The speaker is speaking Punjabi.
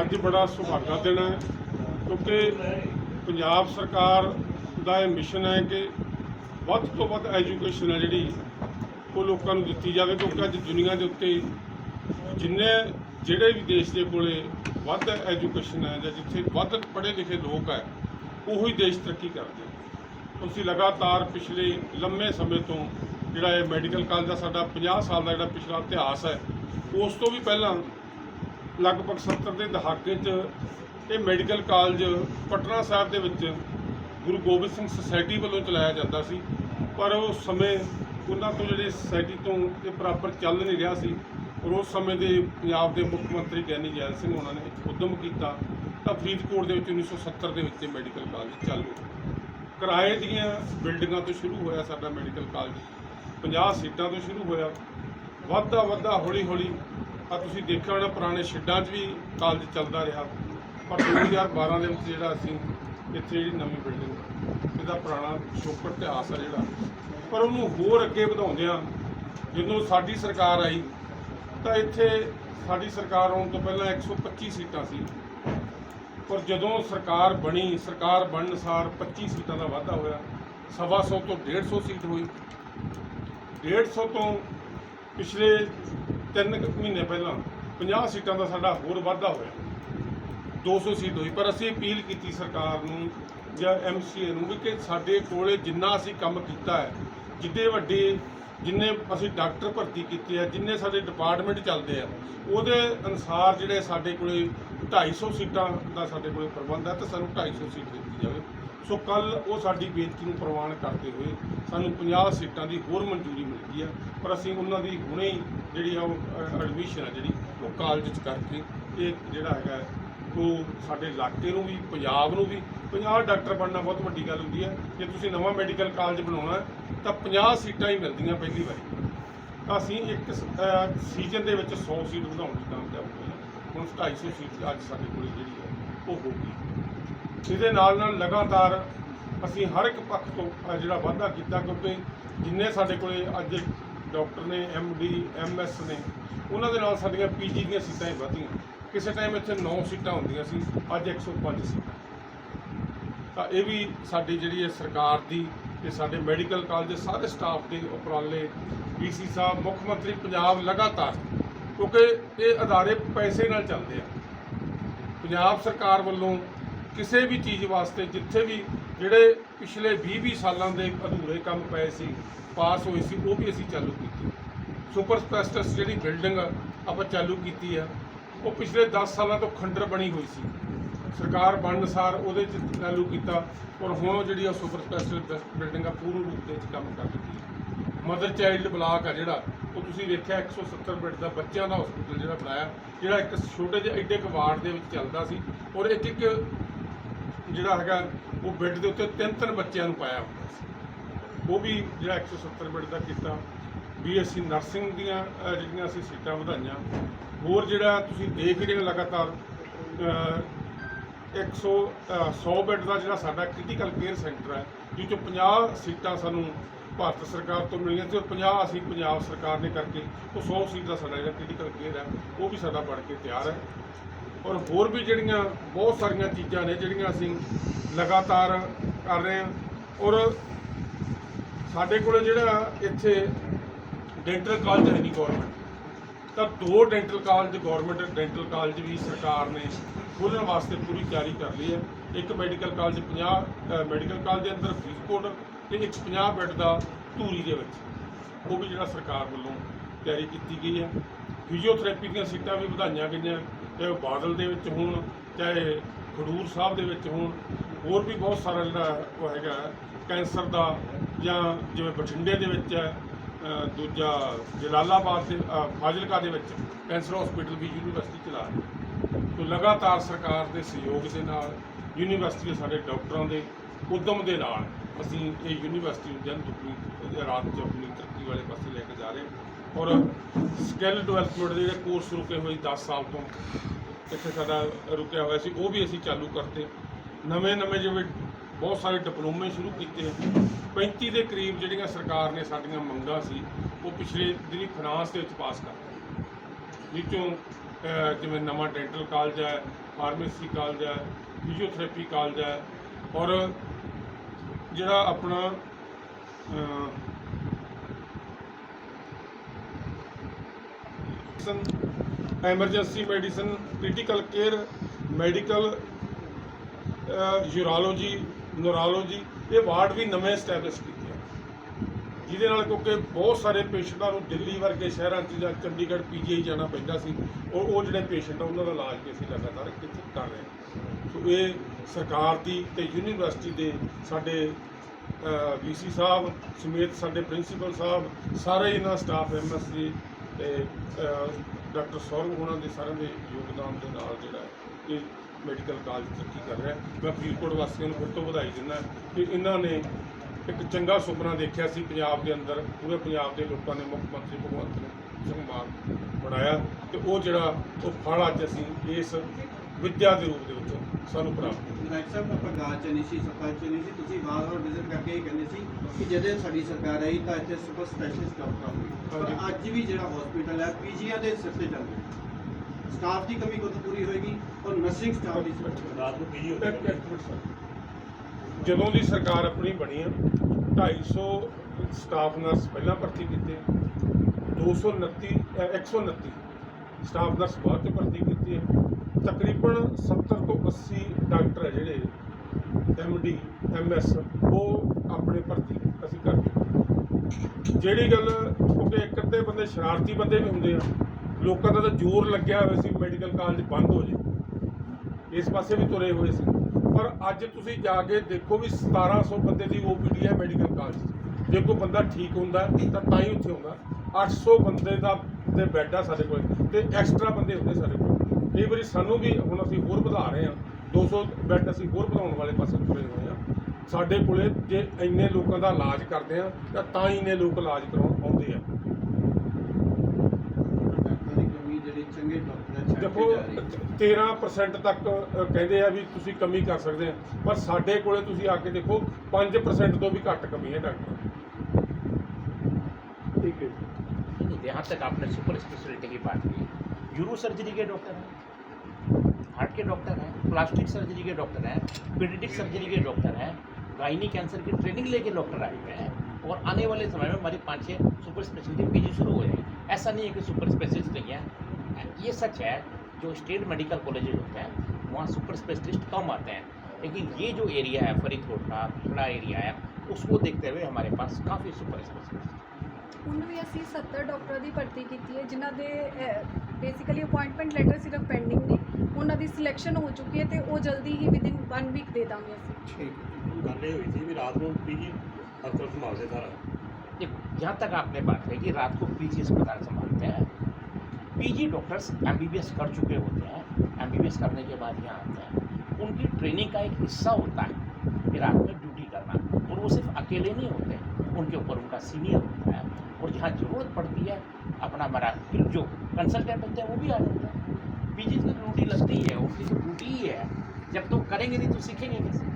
ਅੱਜ ਬੜਾ ਸੁਭਾਗਾ ਦਿਨ ਹੈ, ਕਿਉਂਕਿ ਪੰਜਾਬ ਸਰਕਾਰ ਦਾ ਇਹ ਮਿਸ਼ਨ ਹੈ ਕਿ ਵੱਧ ਤੋਂ ਵੱਧ ਐਜੂਕੇਸ਼ਨ ਹੈ ਜਿਹੜੀ ਉਹ ਲੋਕਾਂ ਨੂੰ ਦਿੱਤੀ ਜਾਵੇ, ਕਿਉਂਕਿ ਅੱਜ ਦੁਨੀਆ ਦੇ ਉੱਤੇ ਜਿੰਨੇ ਜਿਹੜੇ ਵੀ ਦੇਸ਼ ਦੇ ਕੋਲੇ ਵੱਧ ਐਜੂਕੇਸ਼ਨ ਹੈ ਜਾਂ ਜਿੱਥੇ ਵੱਧ ਪੜ੍ਹੇ ਲਿਖੇ ਲੋਕ ਹੈ, ਉਹੀ ਦੇਸ਼ ਤਰੱਕੀ ਕਰਦੇ ਤੁਸੀਂ ਲਗਾਤਾਰ ਪਿਛਲੇ ਲੰਮੇ ਸਮੇਂ ਤੋਂ ਜਿਹੜਾ ਇਹ ਮੈਡੀਕਲ ਕਾਲਜ ਦਾ ਸਾਡਾ 50 ਸਾਲ ਦਾ ਜਿਹੜਾ ਪਿਛਲਾ ਇਤਿਹਾਸ ਹੈ, ਉਸ ਤੋਂ ਵੀ ਪਹਿਲਾਂ ਲਗਭਗ 70 ਦੇ ਦਹਾਕੇ 'ਚ ਇਹ ਮੈਡੀਕਲ ਕਾਲਜ ਪਟਨਾ ਸਾਹਿਬ ਦੇ ਵਿੱਚ ਗੁਰੂ ਗੋਬਿੰਦ ਸਿੰਘ ਸੁਸਾਇਟੀ ਵੱਲੋਂ ਚਲਾਇਆ ਜਾਂਦਾ ਸੀ। ਪਰ ਉਸ ਸਮੇਂ ਉਹਨਾਂ ਤੋਂ ਜਿਹੜੇ ਸੁਸਾਇਟੀ ਤੋਂ ਇਹ ਪ੍ਰਾਪਰ ਚੱਲ ਨਹੀਂ ਰਿਹਾ ਸੀ। ਔਰ ਉਸ ਸਮੇਂ ਦੇ ਪੰਜਾਬ ਦੇ ਮੁੱਖ ਮੰਤਰੀ ਗਿਆਨੀ ਜੈਲ ਸਿੰਘ ਉਹਨਾਂ ਨੇ ਉਦਮ ਕੀਤਾ ਤਾਂ ਫਰੀਦਕੋਟ ਦੇ ਵਿੱਚ 1970 ਦੇ ਵਿੱਚ ਮੈਡੀਕਲ ਕਾਲਜ ਚਾਲੂ ਕਿਰਾਏ ਦੀਆਂ ਬਿਲਡਿੰਗਾਂ ਤੋਂ ਸ਼ੁਰੂ ਹੋਇਆ ਸਾਡਾ ਮੈਡੀਕਲ ਕਾਲਜ। 50 ਸੀਟਾਂ ਤੋਂ ਸ਼ੁਰੂ ਹੋਇਆ। ਵੱਧਦਾ ਵੱਧਦਾ ਹੌਲੀ ਹੌਲੀ ਆ ਤੁਸੀਂ ਦੇਖਿਆ ਹੋਣਾ ਪੁਰਾਣੇ ਸ਼ੈੱਡਾਂ 'ਚ ਵੀ ਕਾਲਜ ਚੱਲਦਾ ਰਿਹਾ। ਪਰ 2012 ਦੇ ਵਿੱਚ ਜਿਹੜਾ ਅਸੀਂ ਇੱਥੇ ਜਿਹੜੀ ਨਵੀਂ ਬਿਲਡਿੰਗ ਇਹਦਾ ਪੁਰਾਣਾ ਸ਼ੋਕਰ ਇਤਿਹਾਸ ਆ ਜਿਹੜਾ। ਪਰ ਉਹਨੂੰ ਹੋਰ ਅੱਗੇ ਵਧਾਉਂਦਿਆਂ ਜਦੋਂ ਸਾਡੀ ਸਰਕਾਰ ਆਈ, ਤਾਂ ਇੱਥੇ ਸਾਡੀ ਸਰਕਾਰ ਆਉਣ ਤੋਂ ਪਹਿਲਾਂ 125 ਸੀਟਾਂ ਸੀ। ਪਰ ਜਦੋਂ ਸਰਕਾਰ ਬਣੀ, ਸਰਕਾਰ ਬਣਨ ਅਨੁਸਾਰ 25 ਸੀਟਾਂ ਦਾ ਵਾਧਾ ਹੋਇਆ, ਸਵਾ ਸੌ ਤੋਂ 150 ਸੀਟ ਹੋਈ। 150 ਤੋਂ ਪਿਛਲੇ ਤਿੰਨ ਕੁ ਮਹੀਨੇ ਪਹਿਲਾਂ 50 ਸੀਟਾਂ ਦਾ ਸਾਡਾ ਹੋਰ ਵਾਧਾ ਹੋਇਆ। 200 ਸੀਟ ਹੋਈ, ਪਰ ਅਸੀਂ ਅਪੀਲ ਕੀਤੀ ਸਰਕਾਰ ਨੂੰ ਜਾਂ ਐਮਸੀਏ ਨੂੰ ਵੀ ਕਿ ਸਾਡੇ ਕੋਲੇ ਜਿੰਨਾ ਅਸੀਂ ਕੰਮ ਕੀਤਾ ਹੈ, ਜਿੱਡੇ ਵੱਡੇ ਜਿੰਨੇ ਅਸੀਂ ਡਾਕਟਰ ਭਰਤੀ ਕੀਤੇ ਆ, ਜਿੰਨੇ ਸਾਡੇ ਡਿਪਾਰਟਮੈਂਟ ਚੱਲਦੇ ਆ, ਉਹਦੇ ਅਨੁਸਾਰ ਜਿਹੜੇ ਸਾਡੇ ਕੋਲੇ 250 ਸੀਟਾਂ ਦਾ ਸਾਡੇ ਕੋਲੇ ਪ੍ਰਬੰਧ ਹੈ, ਤੇ ਸਾਨੂੰ 250 ਸੀਟ ਸੋ ਕੱਲ ਉਹ ਸਾਡੀ ਬੇਨਤੀ ਨੂੰ ਪ੍ਰਵਾਨ ਕਰਦੇ ਹੋਏ ਸਾਨੂੰ 50 ਸੀਟਾਂ ਦੀ ਹੋਰ ਮਨਜ਼ੂਰੀ ਮਿਲ ਗਈ ਆ ਪਰ ਅਸੀਂ ਉਹਨਾਂ ਦੀ ਹੁਣੇ ਹੀ ਜਿਹੜੀ ਆ ਉਹ ਐਡਮਿਸ਼ਨ ਆ ਜਿਹੜੀ, ਉਹ ਕਾਲਜ 'ਚ ਕਰਕੇ ਇਹ ਜਿਹੜਾ ਹੈਗਾ ਉਹ ਸਾਡੇ ਇਲਾਕੇ ਨੂੰ ਵੀ, ਪੰਜਾਬ ਨੂੰ ਵੀ 50 ਡਾਕਟਰ ਬਣਨਾ ਬਹੁਤ ਵੱਡੀ ਗੱਲ ਹੁੰਦੀ ਹੈ। ਜੇ ਤੁਸੀਂ ਨਵਾਂ ਮੈਡੀਕਲ ਕਾਲਜ ਬਣਾਉਣਾ ਤਾਂ 50 ਸੀਟਾਂ ਹੀ ਮਿਲਦੀਆਂ ਪਹਿਲੀ ਵਾਰੀ। ਤਾਂ ਅਸੀਂ ਇੱਕ ਸੀਜ਼ਨ ਦੇ ਵਿੱਚ 100 ਸੀਟ ਵਧਾਉਣ ਦੀ ਕਾਮਯਾਬ ਹੋਏ ਹਾਂ। ਹੁਣ 250 ਸੀਟ ਅੱਜ ਸਾਡੇ ਕੋਲ ਜਿਹੜੀ ਹੈ, ਉਹ ਹੋ ਗਈ। ਇਹਦੇ ਨਾਲ ਨਾਲ ਲਗਾਤਾਰ ਅਸੀਂ ਹਰ ਇੱਕ ਪੱਖ ਤੋਂ ਜਿਹੜਾ ਵਾਧਾ ਕੀਤਾ ਕਿਉਂਕਿ ਜਿੰਨੇ ਸਾਡੇ ਕੋਲੇ ਅੱਜ ਡਾਕਟਰ ਨੇ ਡੀ ਐਸ ਨੇ, ਉਹਨਾਂ ਦੇ ਨਾਲ ਸਾਡੀਆਂ ਪੀਜੀ ਦੀਆਂ ਸੀਟਾਂ ਹੀ ਵਧੀਆਂ। ਕਿਸੇ ਟਾਈਮ ਇੱਥੇ 9 ਸੀਟਾਂ ਹੁੰਦੀਆਂ ਸੀ, ਅੱਜ 105 ਸੀਟਾਂ। ਤਾਂ ਇਹ ਵੀ ਸਾਡੀ ਜਿਹੜੀ ਹੈ ਸਰਕਾਰ ਦੀ ਤੇ ਸਾਡੇ ਮੈਡੀਕਲ ਕਾਲਜ ਦੇ ਸਾਰੇ ਸਟਾਫ ਦੇ ਉਪਰਾਲੇ, ਡੀਸੀ ਸਾਹਿਬ, ਮੁੱਖ ਮੰਤਰੀ ਪੰਜਾਬ ਲਗਾਤਾਰ, ਕਿਉਂਕਿ ਇਹ ਅਦਾਰੇ ਪੈਸੇ ਨਾਲ ਚੱਲਦੇ ਆ। ਪੰਜਾਬ ਸਰਕਾਰ ਵੱਲੋਂ ਕਿਸੇ ਵੀ ਚੀਜ਼ ਵਾਸਤੇ ਜਿੱਥੇ ਵੀ ਜਿਹੜੇ ਪਿਛਲੇ 20-20 ਸਾਲਾਂ ਦੇ ਅਧੂਰੇ ਕੰਮ ਪਏ ਸੀ, ਪਾਸ ਹੋਏ ਸੀ, ਉਹ ਵੀ ਅਸੀਂ ਚਾਲੂ ਕੀਤੇ। ਸੁਪਰ ਸਪੈਸ਼ਲਿਸਟ ਜਿਹੜੀ ਬਿਲਡਿੰਗ ਆਪਾਂ ਚਾਲੂ ਕੀਤੀ ਆ। ਉਹ ਪਿਛਲੇ 10 ਸਾਲਾਂ ਤੋਂ ਖੰਡਰ ਬਣੀ ਹੋਈ ਸੀ। ਸਰਕਾਰ ਬਣਨ ਸਾਰ ਉਹਦੇ ਚ ਚਾਲੂ ਕੀਤਾ ਔਰ ਹੁਣ ਉਹ ਜਿਹੜੀ ਆ ਸੁਪਰ ਸਪੈਸ਼ਲਿਸਟ ਬਿਲਡਿੰਗ ਆ ਪੂਰਨ ਰੂਪ ਦੇ ਵਿੱਚ ਕੰਮ ਕਰ ਰਹੀ ਹੈ। ਮਦਰ ਚਾਈਲਡ ਬਲਾਕ ਆ ਜਿਹੜਾ, ਉਹ ਤੁਸੀਂ ਵੇਖਿਆ 170 ਬੈੱਡ ਦਾ ਬੱਚਿਆਂ ਦਾ ਹਸਪੀਟਲ ਜਿਹੜਾ ਬਣਾਇਆ, ਜਿਹੜਾ ਇੱਕ ਛੋਟੇ ਜਿਹੇ ਐਡੇ ਕੁ ਵਾਰਡ ਦੇ ਵਿੱਚ ਚੱਲਦਾ ਸੀ ਔਰ ਇੱਕ ਇੱਕ ਜਿਹੜਾ ਹੈਗਾ ਉਹ ਬੈੱਡ ਦੇ ਉੱਤੇ ਤਿੰਨ ਤਿੰਨ ਬੱਚਿਆਂ ਨੂੰ ਪਾਇਆ ਹੁੰਦਾ ਸੀ। ਉਹ ਵੀ ਜਿਹੜਾ 170 ਬੈੱਡ ਦਾ ਕੀਤਾ। ਬੀਐਸਸੀ ਨਰਸਿੰਗ ਦੀਆਂ ਜਿਹੜੀਆਂ ਅਸੀਂ ਸੀਟਾਂ ਵਧਾਈਆਂ। ਹੋਰ ਜਿਹੜਾ ਤੁਸੀਂ ਦੇਖ ਰਹੇ ਹੋ ਲਗਾਤਾਰ ਅਹ, 100 ਅ, 100 ਬੈੱਡ ਦਾ ਜਿਹੜਾ ਸਾਡਾ ਕ੍ਰਿਟੀਕਲ ਕੇਅਰ ਸੈਂਟਰ ਹੈ ਜਿਸ ਚੋਂ 50 ਸੀਟਾਂ ਸਾਨੂੰ ਭਾਰਤ ਸਰਕਾਰ ਤੋਂ ਮਿਲੀਆਂ ਤੇ ਔਰ 50 ਅਸੀਂ ਪੰਜਾਬ ਸਰਕਾਰ ਨੇ ਕਰਕੇ ਉਹ 100 ਸੀਟ ਦਾ ਸਾਡਾ ਜਿਹੜਾ ਕ੍ਰਿਟੀਕਲ ਕੇਅਰ ਹੈ ਉਹ ਵੀ ਸਾਡਾ ਬਣ ਕੇ ਤਿਆਰ ਹੈ। ਔਰ ਹੋਰ ਵੀ ਜਿਹੜੀਆਂ ਬਹੁਤ ਸਾਰੀਆਂ ਚੀਜ਼ਾਂ ਨੇ ਜਿਹੜੀਆਂ ਅਸੀਂ ਲਗਾਤਾਰ ਕਰ ਰਹੇ ਹਾਂ। ਔਰ ਸਾਡੇ ਕੋਲ ਜਿਹੜਾ ਇੱਥੇ ਡੈਂਟਲ ਕਾਲਜ ਹੈ ਨਹੀਂ ਗਵਰਨਮੈਂਟ ਤਾਂ ਦੋ dental college government dental college ਵੀ ਸਰਕਾਰ ਨੇ ਖੋਲ੍ਹਣ ਵਾਸਤੇ ਪੂਰੀ ਤਿਆਰੀ ਕਰ ਲਈ ਹੈ। ਇੱਕ ਮੈਡੀਕਲ ਕਾਲਜ 50 ਮੈਡੀਕਲ ਕਾਲਜ ਦੇ ਅੰਦਰ ਫਰੀਦਕੋਟ ਤੇ ਇੱਕ 50 ਬੈੱਡ ਦਾ ਧੂਰੀ ਦੇ ਵਿੱਚ। ਉਹ ਵੀ ਜਿਹੜਾ ਸਰਕਾਰ ਵੱਲੋਂ ਤਿਆਰੀ ਕੀਤੀ ਗਈ ਹੈ। ਫਿਜ਼ੀਓਥੈਰੇਪੀ ਦੀਆਂ ਸੀਟਾਂ ਵੀ ਵਧਾਈਆਂ ਗਈਆਂ। ਚਾਹੇ ਉਹ ਬਾਦਲ ਦੇ ਵਿੱਚ ਹੋਣ, ਚਾਹੇ ਖਡੂਰ ਸਾਹਿਬ ਦੇ ਵਿੱਚ ਹੋਣ, ਹੋਰ ਵੀ ਬਹੁਤ ਸਾਰਾ ਜਿਹੜਾ ਉਹ ਹੈਗਾ ਕੈਂਸਰ ਦਾ ਜਾਂ ਜਿਵੇਂ ਬਠਿੰਡੇ ਦੇ ਵਿੱਚ ਹੈ ਦੂਜਾ ਜਲਾਲਾਬਾਦ ਦੇ ਫਾਜ਼ਿਲਕਾ ਦੇ ਵਿੱਚ ਕੈਂਸਰ ਹਸਪੀਟਲ ਵੀ ਯੂਨੀਵਰਸਿਟੀ ਚਲਾ ਰਹੀ ਸੋ ਲਗਾਤਾਰ ਸਰਕਾਰ ਦੇ ਸਹਿਯੋਗ ਦੇ ਨਾਲ ਯੂਨੀਵਰਸਿਟੀ ਦੇ ਸਾਡੇ ਡਾਕਟਰਾਂ ਦੇ ਉਦਮ ਦੇ ਨਾਲ ਅਸੀਂ ਇਹ ਯੂਨੀਵਰਸਿਟੀ ਨੂੰ ਜਨ ਦੁੱਖੀ ਰਾਤ ਚ ਆਪਣੀ ਤਰੱਕੀ ਵਾਲੇ ਪਾਸੇ ਲੈ ਕੇ ਜਾ ਰਹੇ ਹਾਂ। ਔਰ ਸਕਿੱਲ ਡਿਵੈਲਪਮੈਂਟ ਦੇ ਜਿਹੜੇ ਕੋਰਸ ਰੁਕੇ ਹੋਏ 10 ਸਾਲ ਤੋਂ ਇੱਥੇ ਸਾਡਾ ਰੁਕਿਆ ਹੋਇਆ ਸੀ ਉਹ ਵੀ ਅਸੀਂ ਚਾਲੂ ਕਰਤੇ। ਨਵੇਂ ਨਵੇਂ ਜਿਵੇਂ ਬਹੁਤ ਸਾਰੇ ਡਿਪਲੋਮੇ ਸ਼ੁਰੂ ਕੀਤੇ। 35 ਦੇ ਕਰੀਬ ਜਿਹੜੀਆਂ ਸਰਕਾਰ ਨੇ ਸਾਡੀਆਂ ਮੰਗਾਂ ਸੀ ਉਹ ਪਿਛਲੇ ਦਿਨੀ ਫਰਾਂਸ ਦੇ ਵਿੱਚ ਪਾਸ ਕਰਤੀਆਂ ਵਿੱਚੋਂ ਜਿਵੇਂ ਨਵਾਂ ਡੈਂਟਲ ਕਾਲਜ ਹੈ ਫਾਰਮੇਸੀ ਕਾਲਜ ਹੈ ਫਿਜ਼ੀਓਥੈਰੇਪੀ ਕਾਲਜ ਹੈ ਔਰ ਜਿਹੜਾ ਆਪਣਾ ਅਹ, emergency medicine critical care medical urology neurology ਇਹ ਵਾਰਡ ਵੀ ਨਵੇਂ ਸਟੈਬਲਿਸ਼ ਕੀਤੇ ਜਿਹਦੇ ਨਾਲ ਕਿਉਂਕਿ ਬਹੁਤ ਸਾਰੇ ਪੇਸ਼ੈਂਟਾਂ ਨੂੰ ਦਿੱਲੀ ਵਰਗੇ ਸ਼ਹਿਰਾਂ 'ਚ ਜਾਂ ਚੰਡੀਗੜ੍ਹ, ਪੀਜੀਆਈ ਜਾਣਾ ਪੈਂਦਾ ਸੀ, ਉਹ ਉਹ ਜਿਹੜੇ ਪੇਸ਼ੈਂਟ ਆ, ਉਹਨਾਂ ਦਾ ਇਲਾਜ ਵੀ ਅਸੀਂ ਲਗਾਤਾਰ ਇੱਥੇ ਕਰ ਰਹੇ ਹਾਂ। ਸੋ ਇਹ ਸਰਕਾਰ ਦੀ ਤੇ ਯੂਨੀਵਰਸਿਟੀ ਦੇ ਸਾਡੇ ਵੀਸੀ ਸਾਹਿਬ ਸਮੇਤ ਸਾਡੇ ਪ੍ਰਿੰਸੀਪਲ ਸਾਹਿਬ, ਸਾਰੇ ਇਹਨਾਂ ਸਟਾਫ ਐਮਐਸਸੀ ਤੇ ਡਾਕਟਰ ਸੌਰਵ ਹੋਣਾ ਦੇ ਸਾਰਿਆਂ ਦੇ ਯੋਗਦਾਨ ਦੇ ਨਾਲ ਜਿਹੜਾ ਇਹ ਮੈਡੀਕਲ ਕਾਲਜ ਤਰੱਕੀ ਕਰ ਰਿਹਾ ਮੈਂ ਫਰੀਦਕੋਟ ਵਾਸੀਆਂ ਨੂੰ ਫਿਰ ਤੋਂ ਵਧਾਈ ਦਿੰਦਾ ਕਿ ਇਹਨਾਂ ਨੇ ਇੱਕ ਚੰਗਾ ਸੁਪਨਾ ਦੇਖਿਆ ਸੀ ਪੰਜਾਬ ਦੇ ਅੰਦਰ ਪੂਰੇ ਪੰਜਾਬ ਦੇ ਲੋਕਾਂ ਨੇ ਮੁੱਖ ਮੰਤਰੀ ਭਗਵੰਤ ਸਿੰਘ ਮਾਨ ਬਣਾਇਆ ਤੇ ਉਹ ਜਿਹੜਾ ਉਹ ਫਲ ਅੱਜ ਅਸੀਂ ਇਸ ਵਿੱਦਿਆ ਦੇ ਰੂਪ ਦੇ ਵਿੱਚ ਸਾਨੂੰ ਪ੍ਰਾਪਤ ਹੋਇਆ। ਡਾਕਟਰ ਸਾਹਿਬ, ਆਪਾਂ ਗਾਜ ਚ ਨਹੀਂ ਸੀ ਸਰਕਾਰ ਚ ਨਹੀਂ ਸੀ ਤੁਸੀਂ ਵਾਰ-ਵਾਰ ਵਿਜ਼ਿਟ ਕਰਕੇ ਇਹ ਕਹਿੰਦੇ ਸੀ ਕਿ ਜਦੋਂ ਸਾਡੀ ਸਰਕਾਰ ਆਈ ਤਾਂ ਇੱਥੇ ਸੁਪਰ ਸਪੈਸ਼ਲਿਸਟ ਡਾਕਟਰ ਹੋਣਗੇ ਹਾਂਜੀ। ਪਰ ਅੱਜ ਵੀ ਜਿਹੜਾ ਹਸਪੀਟਲ ਹੈ ਪੀਜੀਆਂ ਦੇ ਸਿਰ ਤੇ ਚੱਲ ਰਿਹਾ। ਸਟਾਫ ਦੀ ਕਮੀ ਕਦੋਂ ਪੂਰੀ ਹੋਏਗੀ ਔਰ ਨਰਸਿੰਗ ਸਟਾਫ ਦੀ ਰਾਤ ਨੂੰ ਪੀਜੀ। ਜਦੋਂ ਦੀ ਸਰਕਾਰ ਆਪਣੀ ਬਣੀ ਆ 250 ਸਟਾਫ ਨਰਸ ਪਹਿਲਾਂ ਭਰਤੀ ਕੀਤੇ 229 ਅ, 129 ਸਟਾਫ ਨਰਸ ਬਾਅਦ ਚ ਭਰਤੀ ਕੀਤੀ ਹੈ। ਤਕਰੀਬਨ 70 ਤੋਂ 80 ਡਾਕਟਰ ਹੈ ਜਿਹੜੇ ਐਮਡੀ ਐਮਐਸ ਉਹ ਆਪਣੇ ਭਰਤੀ ਅਸੀਂ ਕਰ ਚੁੱਕੇ ਜਿਹੜੀ ਗੱਲ ਕਿਉਂਕਿ ਇੱਕ ਅੱਧੇ ਬੰਦੇ ਸ਼ਰਾਰਤੀ ਬੰਦੇ ਵੀ ਹੁੰਦੇ ਆ, ਲੋਕਾਂ ਦਾ ਤਾਂ ਜ਼ੋਰ ਲੱਗਿਆ ਹੋਇਆ ਸੀ ਮੈਡੀਕਲ ਕਾਲਜ ਬੰਦ ਹੋ ਜੇ। ਇਸ ਪਾਸੇ ਵੀ ਤੁਰੇ ਹੋਏ ਸੀ। ਪਰ ਅੱਜ ਤੁਸੀਂ ਜਾ ਕੇ ਦੇਖੋ ਵੀ 1700 ਬੰਦੇ ਦੀ ਓਪੀਡੀ ਹੈ ਮੈਡੀਕਲ ਕਾਲਜ ਜੇ ਕੋਈ ਬੰਦਾ ਠੀਕ ਹੁੰਦਾ, ਤਾਂ ਤਾਂ ਹੀ ਉੱਥੇ ਹੁੰਦਾ। 800 ਬੰਦੇ ਦਾ ਦੇ ਬੈੱਡ ਆ ਸਾਡੇ ਕੋਲ ਤੇ ਐਕਸਟਰਾ ਬੰਦੇ ਹੁੰਦੇ ਸਾਡੇ ਕੋਲ। ਕਈ ਵਾਰੀ ਸਾਨੂੰ ਵੀ ਹੁਣ ਅਸੀਂ ਹੋਰ ਵਧਾ ਰਹੇ ਹਾਂ। 200 ਬੈੱਡ ਅਸੀਂ ਹੋਰ ਵਧਾਉਣ ਵਾਲੇ ਪਾਸੇ ਤੁਰੇ ਹੋਏ ਹਾਂ। ਸਾਡੇ ਕੋਲੇ ਜੇ ਇੰਨੇ ਲੋਕਾਂ ਦਾ ਇਲਾਜ ਕਰਦੇ ਆ ਤਾਂ ਤਾਂ ਹੀ ਇੰਨੇ ਲੋਕ ਇਲਾਜ ਕਰਾਉਣ ਆਉਂਦੇ ਆ ਡਾਕਟਰ ਦੀ ਕਮੀ ਜਿਹੜੀ ਚੰਗੇ ਡਾਕਟਰ ਹੈ ਛੱਡ ਦੇਖੋ ਕੇ ਜਾ ਰਹੀ ਹੈ 13% ਤੱਕ ਅ, ਕਹਿੰਦੇ ਆ ਵੀ ਤੁਸੀਂ ਕਮੀ ਕਰ ਸਕਦੇ ਆ ਪਰ ਸਾਡੇ ਕੋਲੇ ਤੁਸੀਂ ਆ ਕੇ ਦੇਖੋ 5% ਤੋਂ ਵੀ ਘੱਟ ਕਮੀ ਹੈ ਡਾਕਟਰ ਠੀਕ ਹੈ नहीं यहाँ तक आपने सुपर स्पेशलिटी की बात की यूरो सर्जरी के डॉक्टर हैं हार्ट के डॉक्टर हैं, प्लास्टिक सर्जरी के डॉक्टर हैं पीडिटिक सर्जरी के डॉक्टर हैं गाइनी कैंसर की ट्रेनिंग लेके डॉक्टर आए हुए हैं और आने वाले समय में हमारी पाँच छः सुपर स्पेशलिटी पीजी शुरू हो जाएगी। ऐसा नहीं है कि सुपर स्पेशलिस्ट नहीं है। ये सच है, जो स्टेट मेडिकल कॉलेजेज होते हैं, वहाँ सुपर स्पेशलिस्ट कम आते हैं। लेकिन ये जो एरिया है, फरीदकोट का पिछड़ा एरिया है, उसको देखते हुए हमारे पास काफ़ी सुपर स्पेशलिस्ट ਹੁਣ ਵੀ ਅਸੀਂ 70 ਡਾਕਟਰਾਂ ਦੀ ਭਰਤੀ ਕੀਤੀ ਹੈ ਜਿਨ੍ਹਾਂ ਦੇ ਬੇਸਿਕਲੀ ਅਪਾਇੰਟਮੈਂਟ ਲੈਟਰ ਸਿਰਫ ਪੈਂਡਿੰਗ ਨੇ ਉਹਨਾਂ ਦੀ ਸਿਲੈਕਸ਼ਨ ਹੋ ਚੁੱਕੀ ਹੈ ਤੇ ਉਹ ਜਲਦੀ ਹੀ ਵਿਦਿਨ 1 ਵੀਕ ਦੇ ਦਾਂਗੇ ਅਸੀਂ ਠੀਕ ਹੈ ਗੱਲ ਇਹ ਹੋਈ ਸੀ ਵੀ ਰਾਤ ਨੂੰ ਪੀਜੀ ਹਸਪਤਾਲ ਸੰਭਾਲਦੇ ਸਾਰਾ जहाँ तक आपने बात कही कि रात को पीजी अस्पताल संभालते हैं पीजी डॉक्टर्स एमबीबीएस कर चुके होते हैं एमबीबीएस करने के बाद यहाँ आते हैं उनकी ट्रेनिंग का एक हिस्सा होता है कि रात में ड्यूटी करना और वो सिर्फ़ अकेले नहीं होते, उनके ऊपर उनका सीनियर होता है। और जहाँ ज़रूरत पड़ती है, अपना हमारा जो कंसल्टेंट होते हैं, वो भी आ जाते हैं। पीजी की ड्यूटी लगती है उनकी तो ड्यूटी ही है। जब तो करेंगे नहीं तो सीखेंगे कैसे?